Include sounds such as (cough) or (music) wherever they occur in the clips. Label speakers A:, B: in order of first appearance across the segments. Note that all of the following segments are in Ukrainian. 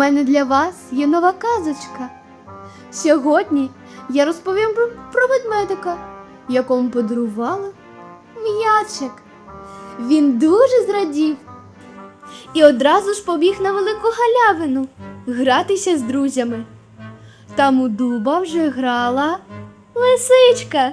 A: Мене для вас є нова казочка. Сьогодні я розповім про, ведмедика, якому подарували м'ячик. Він дуже зрадів і одразу ж побіг на велику галявину гратися з друзями. Там у дуба вже грала лисичка.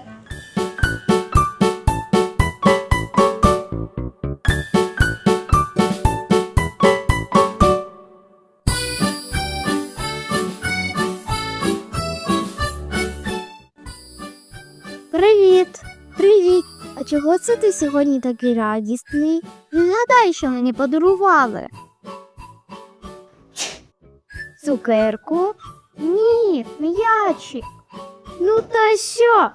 B: Чого це ти сьогодні такий радісний? Згадай, що мені подарували. Цукерку? Ні, м'ячик. Ну та що?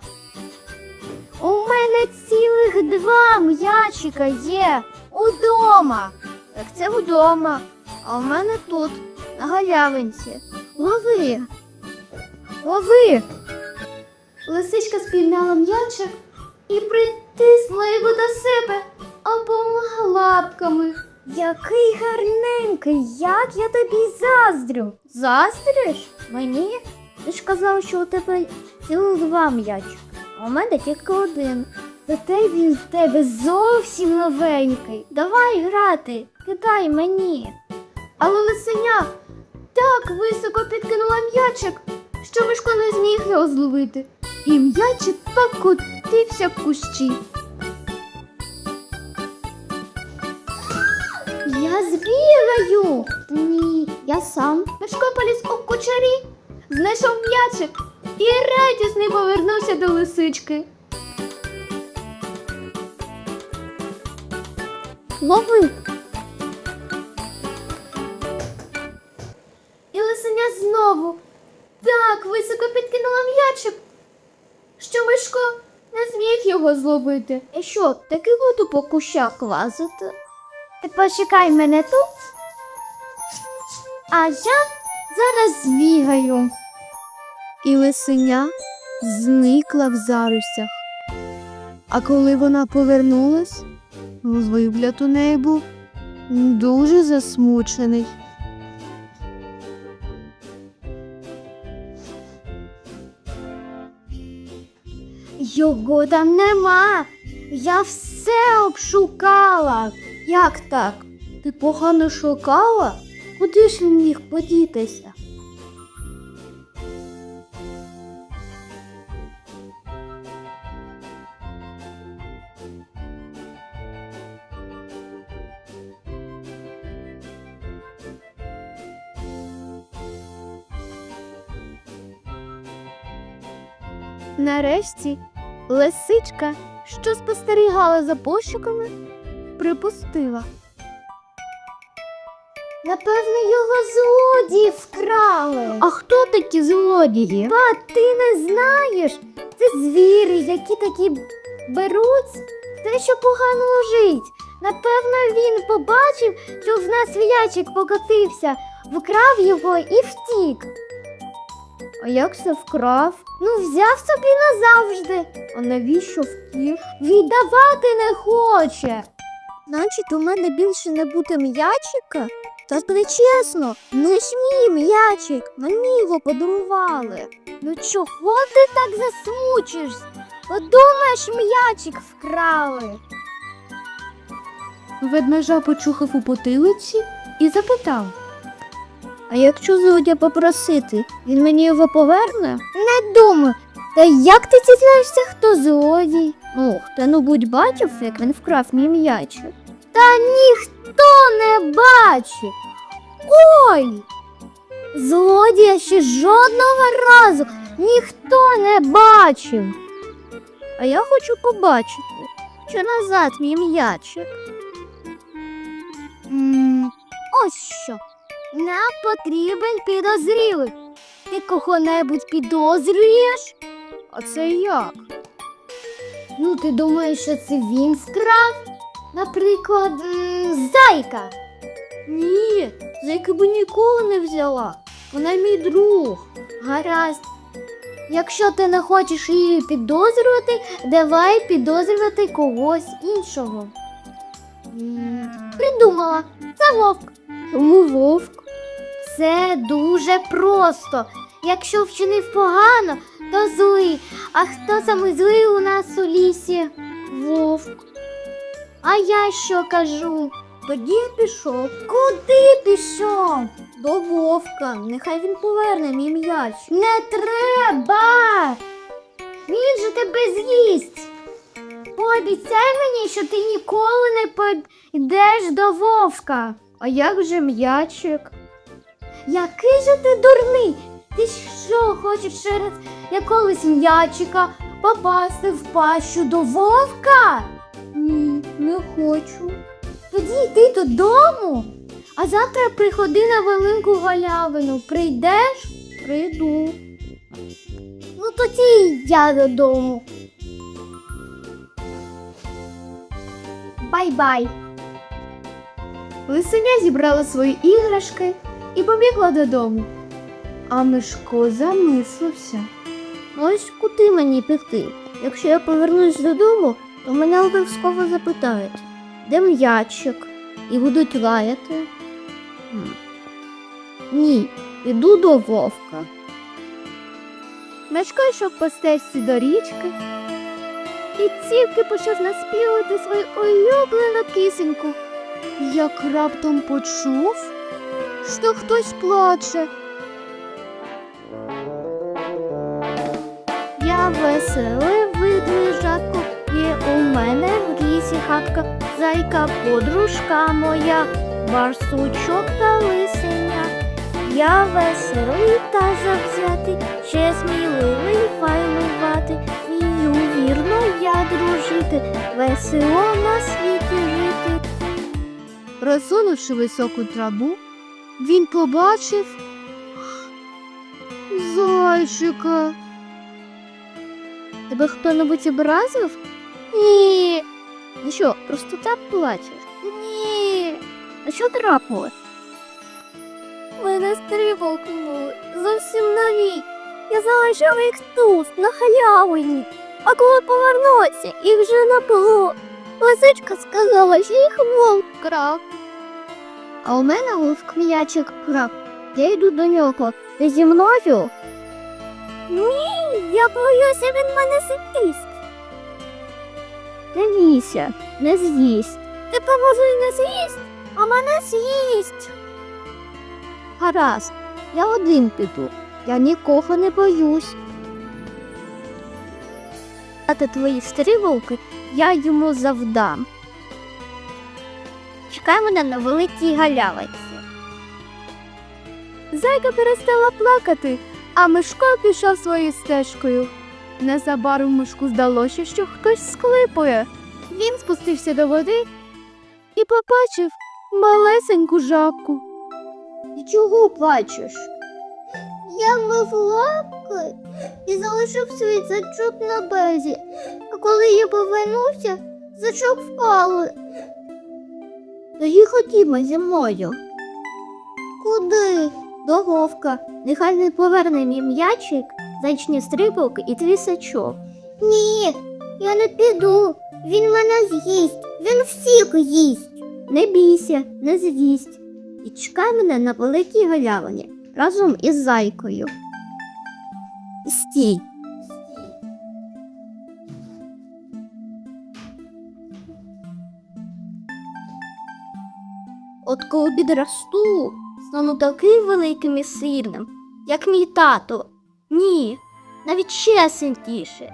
B: У мене цілих два м'ячика є удома. Так це вдома. А у мене тут, на галявинці. Лови. Лови.
A: Лисичка спіймала м'ячик і притисла його до себе обома лапками.
B: Який гарненький, як я тобі заздрю. Заздриш? Мені? Ти ж казав, що у тебе цілих два м'ячика, а у мене тільки один. Зате він в тебе зовсім новенький. Давай грати, кидай мені.
A: Але лисеня так високо підкинула м'ячик, що Мишко не зміг його зловити. І м'ячик покотився в кущі.
B: Я збігаю. Ні, я сам.
A: Мишко поліз у кучері, знайшов м'ячик і радісний повернувся до лисички.
B: Лови.
A: І лисеня знову так високо підкинула м'ячик, що Мишко не зміг його зловити.
B: І що, таки буду по кущах лазити? Ти почекай мене тут. А я зараз збігаю.
A: І лисеня зникла в зарусях. А коли вона повернулась, вигляд у неї був дуже засмучений.
B: Його там нема. Я все обшукала. Як так? Ти погано шукала? Куди ж він міг подітися?
A: Нарешті лисичка, що спостерігала за пошуками, припустила.
B: Напевно, його злодії вкрали. А хто такі злодії? Ба, ти не знаєш. Це звірі, які такі беруть те, що погано лежить. Напевно, він побачив, що в нас м'ячик покотився, вкрав його і втік. А як це вкрав? Ну, взяв собі назавжди. А навіщо втік? Віддавати не хоче. Значить, у мене більше не буде м'ячика? Та не чесно, ну ж мій м'ячик, мені його подарували. Ну чого ти так засмучишся? Подумаєш, м'ячик вкрали.
A: Ведмежа почухав у потилиці і запитав.
B: А якщо злодя попросити, він мені його поверне? Не думаю. Та як ти дізнаєшся, хто злодій? Ох, та ну будь бачив, як він вкрав мій м'ячик. Та ніхто не бачив. Ой! Злодія ще жодного разу ніхто не бачив. А я хочу побачити, що назад мій м'ячик. М, Ось що. Нам потрібен підозрілий. Ти кого-небудь підозрюєш?
A: А це як?
B: Ну, ти думаєш, що це він вкрав? Наприклад, м, зайка. Ні, зайка би ніколи не взяла. Вона мій друг. Гаразд. Якщо ти не хочеш її підозрювати, давай підозрювати когось іншого. М, Придумала, це вовк. Чому вовк? Все дуже просто. Якщо вчинив погано, то злий. А хто саме злий у нас у лісі? Вовк. А я що кажу? Тоді я пішов. Куди пішов? До вовка. Нехай він поверне мій м'яч. Не треба. Він же тебе з'їсть. Пообіцяй мені, що ти ніколи не підеш до вовка. А як же м'ячик? Який же ти дурний? Ти що, хочеш через якогось м'ячика попасти в пащу до вовка? Ні, не хочу. Тоді йди додому. А завтра приходи на велику галявину. Прийдеш? Прийду. Ну тоді я додому. Бай-бай.
A: Лисеня зібрала свої іграшки і побігла додому. А Мишко замислився.
B: Ось куди мені піти? Якщо я повернусь додому, то мене обов'язково запитають, де м'ячик і будуть лаяти. Ні, іду до вовка.
A: Мишко йшов по стежці до річки і тільки почав наспівати свою улюблену пісеньку, як раптом почув, що хтось плаче.
B: Я веселий ведмежатко, і у мене в лісі хатка, зайка подружка моя, барсучок та лисеня. Я веселий та завзятий, ще сміливий файлувати, вмію вірно я дружити, весело на світі жити.
A: Розсунувши високу траву, він побачив зайчика.
B: Тебе хто-небудь образив? Ні. Ну що, просто так плачеш? Ні. А що трапилось? Мене стрибокнули зовсім нові. Я залишив їх тут, на халявині. А коли повернувся, їх вже не було. Лисичка сказала, що їх вовк крав. А у мене вовк м'ячик крав. Я йду до нього. Ти зі мною? Ні, я боюся, він мене з'їсть. Не бійся, не з'їсть. Може й не з'їсть, а мене з'їсть. Гаразд, я один піду. Я нікого не боюсь. А ти твої стрибалки я йому завдам. Чекай мене на великій галявиці.
A: Зайка перестала плакати, а Мишко пішов своєю стежкою. Незабаром Мишку здалося, що хтось склипує. Він спустився до води і побачив малесеньку жабку.
B: Чого плачеш? Я мив лапки і залишив свій зачок на березі. А коли я повернувся, зачок впали. Тоді ходімо зі мною. Куди? До вовка. Нехай не поверне мій м'ячик, зайчні стрибалки і твій сачок. Ні, я не піду. Він мене з'їсть. Він всіх їсть. Не бійся, не з'їсть. І чекай мене на великій галявині разом із зайкою. Стій. От коли підросту, стану таким великим і сильним, як мій тато. Ні, навіть ще сильніше.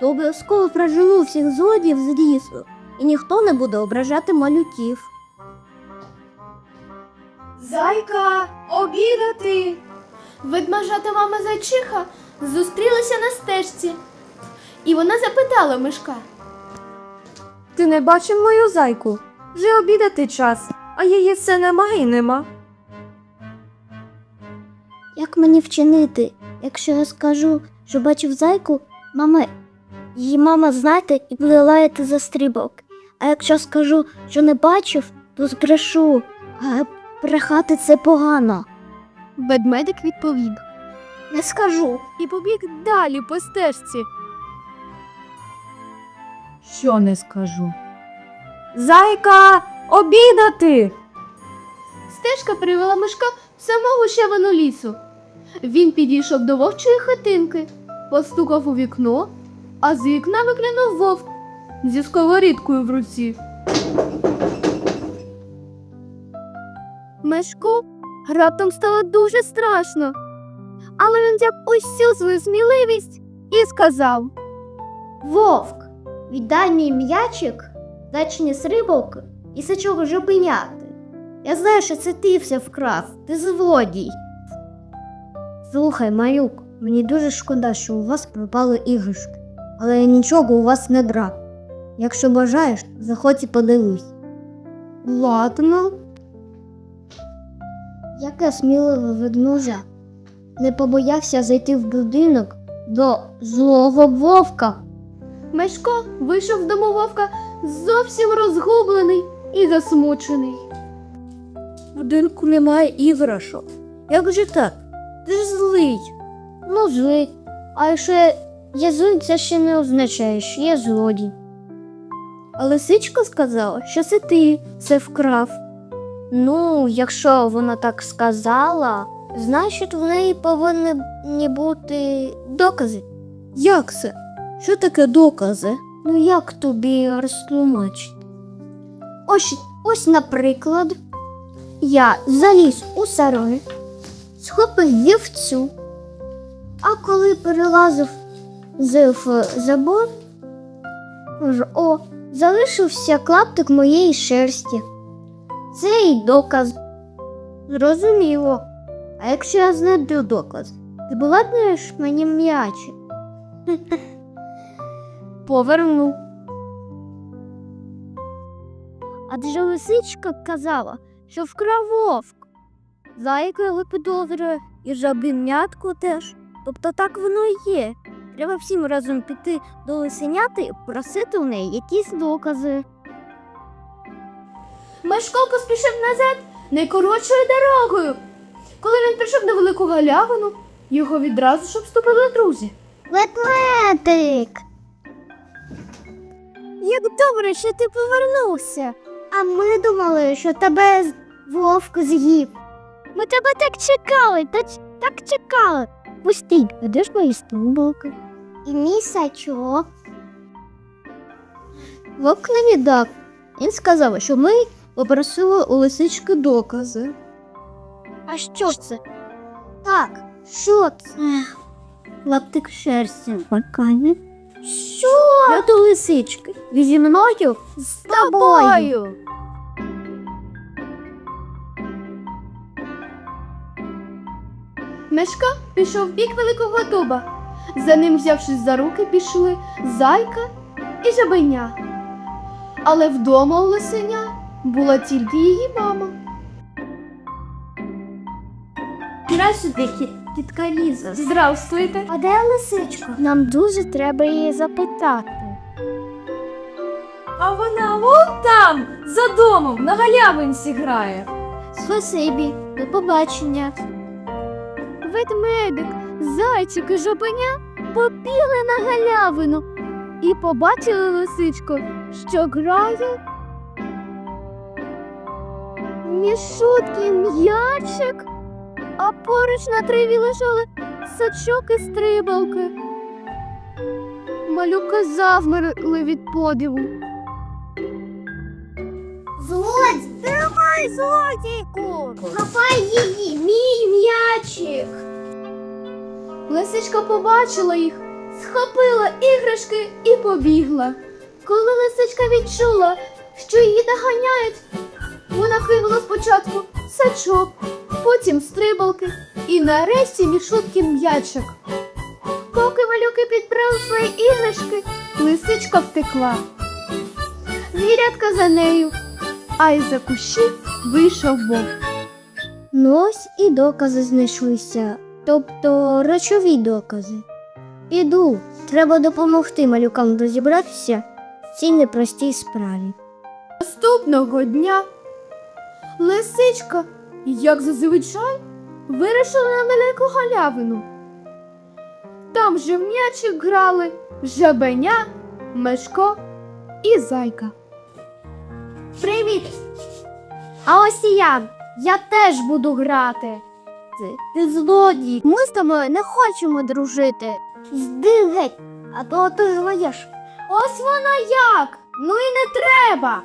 B: То обов'язково проживу всіх злодіїв з лісу, і ніхто не буде ображати малюків.
A: Зайка, обідати. Ведмежата мама зайчиха зустрілися на стежці. І вона запитала Мишка.
C: Ти не бачив мою зайку? Вже обідати час, а її все немає і нема.
B: Як мені вчинити, якщо я скажу, що бачив зайку, мама, її мама знати і буде лаяти за стрибок. А якщо скажу, що не бачив, то збрешу. А брехати це погано.
A: Ведмедик відповів
B: Не скажу.
A: і побіг далі по стежці.
C: Що не скажу? Зайка, обідати!
A: Стежка привела Мишка самого щавину лісу. Він підійшов до вовчої хатинки, постукав у вікно, а з вікна виглянув вовк зі сковорідкою в руці. Мешку раптом стало дуже страшно. Але він взяв усю свою сміливість і сказав:
B: Вовк, віддай мій м'ячик, зачині рибалки і сачок жопиняти. Я знаю, що це ти все вкрав, ти злодій. Слухай, Марюк, мені дуже шкода, що у вас пропали іграшки, але я нічого у вас не драв. Якщо бажаєш, заходь і подивись.
A: Ладно.
B: Яке сміливе ведмежа не побоявся зайти в будинок до злого вовка.
A: Мешко вийшов дому вовка зовсім розгублений і засмучений.
C: В будинку немає іграшок. Як же так? Ти ж злий.
B: Ну, злий. А якщо я злий, це ще не означає, що я злодій.
C: А лисичка сказала, що це ти це вкрав.
B: Ну, якщо вона так сказала, значить в неї повинні бути докази.
C: Як це? Що таке докази?
B: Ну як тобі розтлумачити? Ось, ось, наприклад, я заліз у сарай, схопив вівцю, а коли перелазив в забор, о, залишився клаптик моєї шерсті. Це і доказ. Зрозуміло. А якщо я знайду доказ, ти повернеш мені м'ячик? (laughs) Поверну. Адже лисичка казала, що вкрав вовк. Зайка його підозрює і жабинятку теж. Тобто так воно і є. Треба всім разом піти до лисеняти і просити у неї якісь докази.
A: Мешко поспішив назад найкоротшою дорогою. Коли він прийшов на велику галявину, його відразу ж обступили друзі.
B: Ведмедик! Як добре, що ти повернувся. А ми думали, що тебе вовк з'їв. Ми тебе так чекали, та так чекали. Пустіть, а де ж мої стубалки? І мій сачок. Вовк не віддав. Він сказав, що ми попросили у лисички докази. А що ж це? Так, що це? Лаптик шерсті паркані. Що? Я до лисички. Ви зі мною? З тобою.
A: Мешко пішов в бік великого дуба. За ним, взявшись за руки, пішли зайка і жабеня. Але вдома у лисеня була тільки її мама.
B: Здравствуйте, тітка Ліза.
A: Здравствуйте.
B: А де лисичка? Нам дуже треба її запитати.
C: А вона вон там, за домом, на галявинці грає.
B: Спасибі, до побачення.
A: Ведмедик, зайчик і жабеня побігли на галявину і побачили лисичку, що грає. Мішутки м'ячик, а поруч на траві лежали сачок і стрибалки. Малюка завмерли від подиву.
B: Злодь, тримай злодійку! Хапай її, мій м'ячик!
A: Лисичка побачила їх, схопила іграшки і побігла. Коли лисичка відчула, що її доганяють, вона кинула спочатку сачок, потім стрибалки і нарешті мішуткін м'ячик. Поки малюки підбрали свої іграшки, лисичка втекла. Звірятка за нею, а із за кущів вийшов вовк.
B: Ну ось і докази знайшлися, тобто речові докази. Іду, треба допомогти малюкам розібратися в цій непростій справі.
A: Наступного дня лисичка, як зазвичай, вирішила на велику галявину. Там же в м'ячик грали жабеня, мешко і зайка.
B: Привіт! А ось і я. Я теж буду грати. ти? Ти злодій. Ми з тобою не хочемо дружити. Йди геть, а то ти злоєш.
A: Ось вона як! Ну і не треба.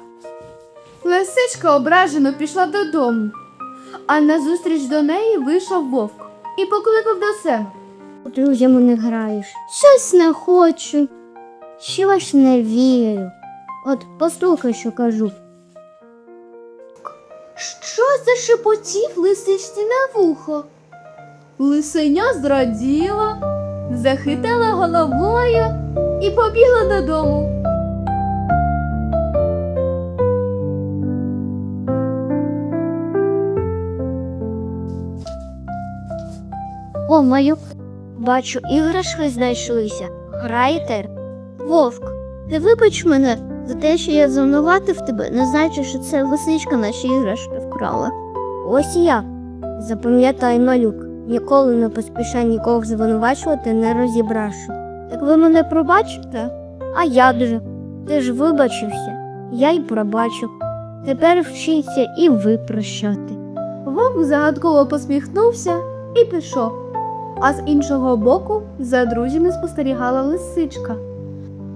A: Лисичка ображено пішла додому, а назустріч до неї вийшов вовк і покликав до себе.
B: Друзями не граєш. Щось не хочу. Щось не вірю. От послухай, що кажу.
A: Що зашепотів лисичці на вухо? Лисеня зраділа, захитала головою і побігла додому.
B: О, маю. Бачу, іграшки знайшлися. Граєте? Вовк, ти вибач мене за те, що я звинуватив тебе, не знаючи, що це лисичка наші іграшки вкрала. Ось і я. Запам'ятай, малюк, ніколи не поспішай нікого звинувачувати, не розібравши. Так ви мене пробачите? А як же? Ти ж вибачився, я й пробачив. Тепер вчіться і ви прощати.
A: Вовк загадково посміхнувся і пішов. А з іншого боку за друзями спостерігала лисичка.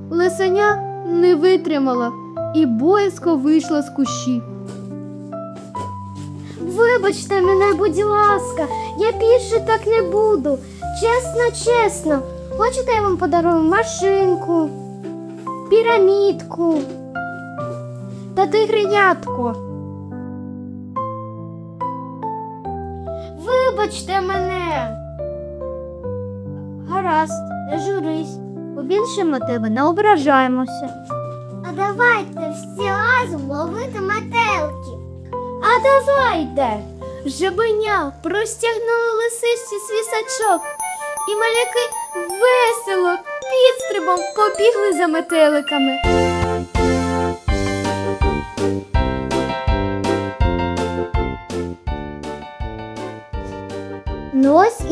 A: Лисеня не витримала і боязко вийшла з кущів.
B: Вибачте мене, будь ласка, я більше так не буду. Чесно, чесно. Хочете, я вам подарую машинку, пірамідку та тигренятко. Вибачте мене. Гаразд, не журись. Побільше ми тебе не ображаємося. А давайте всі разом ловити метелки. А давайте.
A: Жабеня простягнула лисичці свісачок, і маляки весело підстрибом побігли за метеликами.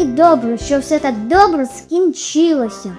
B: і добре, що все так добре скінчилося.